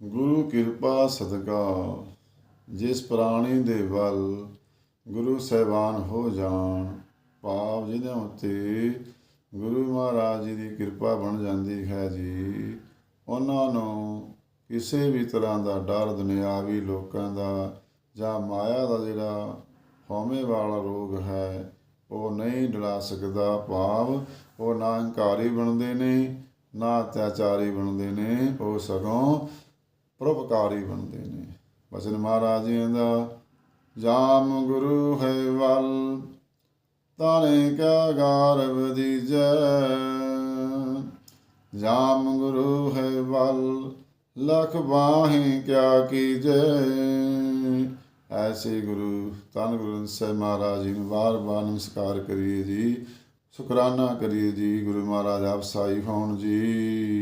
ਗੁਰੂ ਕਿਰਪਾ ਸਦਕਾ, ਜਿਸ ਪ੍ਰਾਣੀ ਦੇ ਵੱਲ ਗੁਰੂ ਸਹਿਬਾਨ ਹੋ ਜਾਣ ਭਾਵ ਜਿਹਦੇ ਉੱਤੇ ਗੁਰੂ ਮਹਾਰਾਜ ਜੀ ਦੀ ਕਿਰਪਾ ਬਣ ਜਾਂਦੀ ਹੈ ਜੀ। ਉਹਨਾਂ ਨੂੰ ਕਿਸੇ ਵੀ ਤਰ੍ਹਾਂ ਦਾ ਡਰ, ਦੁਨਿਆਵੀ ਲੋਕਾਂ ਦਾ ਜਾਂ ਮਾਇਆ ਦਾ ਜਿਹੜਾ ਹਉਮੈ ਵਾਲਾ ਰੋਗ ਹੈ, ਉਹ ਨਹੀਂ ਡਰਾ ਸਕਦਾ। ਭਾਵ ਉਹ ਨਾ ਹੰਕਾਰੀ ਬਣਦੇ ਨੇ, ਨਾ ਅਤਿਆਚਾਰੀ ਬਣਦੇ ਨੇ, ਉਹ ਸਗੋਂ ਪਰਉਪਕਾਰੀ ਬਣਦੇ ਨੇ। ਬਚਨ ਮਹਾਰਾਜ ਜੀ ਦਾ ਜਾਮ ਗੁਰੂ ਹੈ ਵੱਲ ਤਾਰੇ ਕਾ ਗਾਰਵ ਦੀਜੈ। ਜਾਮ ਗੁਰੂ ਹੈ ਵੱਲ, ਲਖ ਬਾਹੇ ਕਿਆ ਕੀਜੈ। ਐਸੇ ਗੁਰੂ, ਧੰਨ ਗੁਰੂ ਗ੍ਰੰਥ ਸਾਹਿਬ ਮਹਾਰਾਜ ਜੀ ਨੂੰ ਵਾਰ-ਵਾਰ ਨਮਸਕਾਰ ਕਰੀਏ ਜੀ। ਸ਼ੁਕਰਾਨਾ ਕਰੀਏ ਜੀ, ਗੁਰੂ ਮਹਾਰਾਜ ਆਪ ਸਾਈ ਹੋਣ ਜੀ।